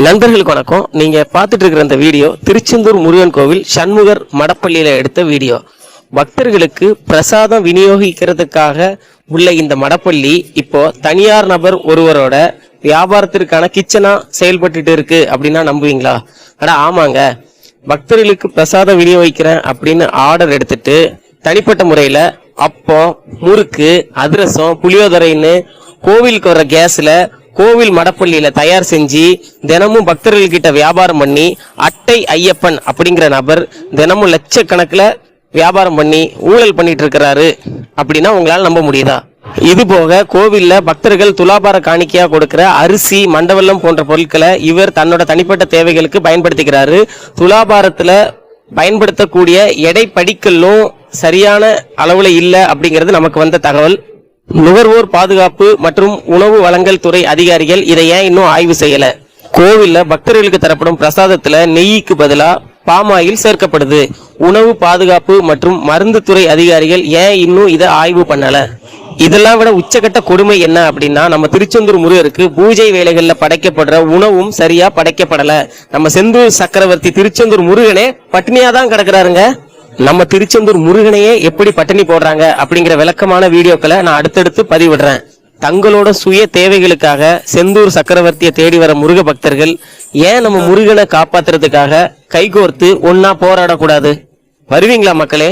நண்பர்களுக்கு வணக்கம். நீங்க பார்த்துட்டு இருக்கிற இந்த வீடியோ திருச்செந்தூர் முருகன் கோவில் சண்முகர் மடப்பள்ளியில எடுத்த வீடியோ. பக்தர்களுக்கு பிரசாதம் விநியோகிக்கிறதுக்காக உள்ள இந்த மடப்பள்ளி இப்போ தனியார் நபர் ஒருவரோட வியாபாரத்திற்கான கிச்சனா செயல்பட்டுட்டு இருக்கு அப்படின்னா நம்புவீங்களா? அடா ஆமாங்க. பக்தர்களுக்கு பிரசாதம் விநியோகிக்கிறேன் அப்படின்னு ஆர்டர் எடுத்துட்டு தனிப்பட்ட முறையில அப்பம் முறுக்கு அதிரசம் புளியோதரைன்னு கோவிலுக்கு வர கேஸ்ல கோவில் மடப்பள்ளியில தயார் செஞ்சு தினமும் பக்தர்கள் கிட்ட வியாபாரம் பண்ணி அட்டை ஐயப்பன் அப்படிங்கிற நபர் தினமும் லட்சக்கணக்கில் வியாபாரம் பண்ணி ஊழல் பண்ணிட்டு இருக்கிறாரு அப்படின்னா உங்களால நம்ப முடியுதா? இது போக கோவில்ல பக்தர்கள் துலாபார காணிக்கையா கொடுக்கிற அரிசி மண்டவெல்லம் போன்ற பொருட்களை இவர் தன்னோட தனிப்பட்ட தேவைகளுக்கு பயன்படுத்திக்கிறாரு. துலாபாரத்துல பயன்படுத்தக்கூடிய எடை படிக்கல்லும் சரியான அளவுல இல்லை அப்படிங்கிறது நமக்கு வந்த தகவல். நுகர்வோர் பாதுகாப்பு மற்றும் உணவு வழங்கல் துறை அதிகாரிகள் இதை ஏன் இன்னும் ஆய்வு செய்யல? கோவில்ல பக்தர்களுக்கு தரப்படும் பிரசாதத்துல நெய்க்கு பதிலா பாமாயில் சேர்க்கப்படுது. உணவு பாதுகாப்பு மற்றும் மருந்து துறை அதிகாரிகள் ஏன் இன்னும் இதை ஆய்வு பண்ணல? இதெல்லாம் விட உச்சகட்ட கொடுமை என்ன அப்படின்னா நம்ம திருச்செந்தூர் முருகருக்கு பூஜை வேலைகள்ல படைக்கப்படுற உணவும் சரியா படைக்கப்படல. நம்ம செந்தூர் சக்கரவர்த்தி திருச்செந்தூர் முருகனே பட்டினியா தான் கிடக்குறாருங்க. நம்ம திருச்செந்தூர் முருகனையே எப்படி பட்டினி போடுறாங்க அப்படிங்கிற விளக்கமான வீடியோக்களை நான் அடுத்தடுத்து பதிவிடுறேன். தங்களோட சுய தேவைகளுக்காக செந்தூர் சக்கரவர்த்தியை தேடி வர முருக பக்தர்கள் ஏன் நம்ம முருகனை காப்பாத்துறதுக்காக கைகோர்த்து ஒன்னா போராடக்கூடாது? வருவீங்களா மக்களே?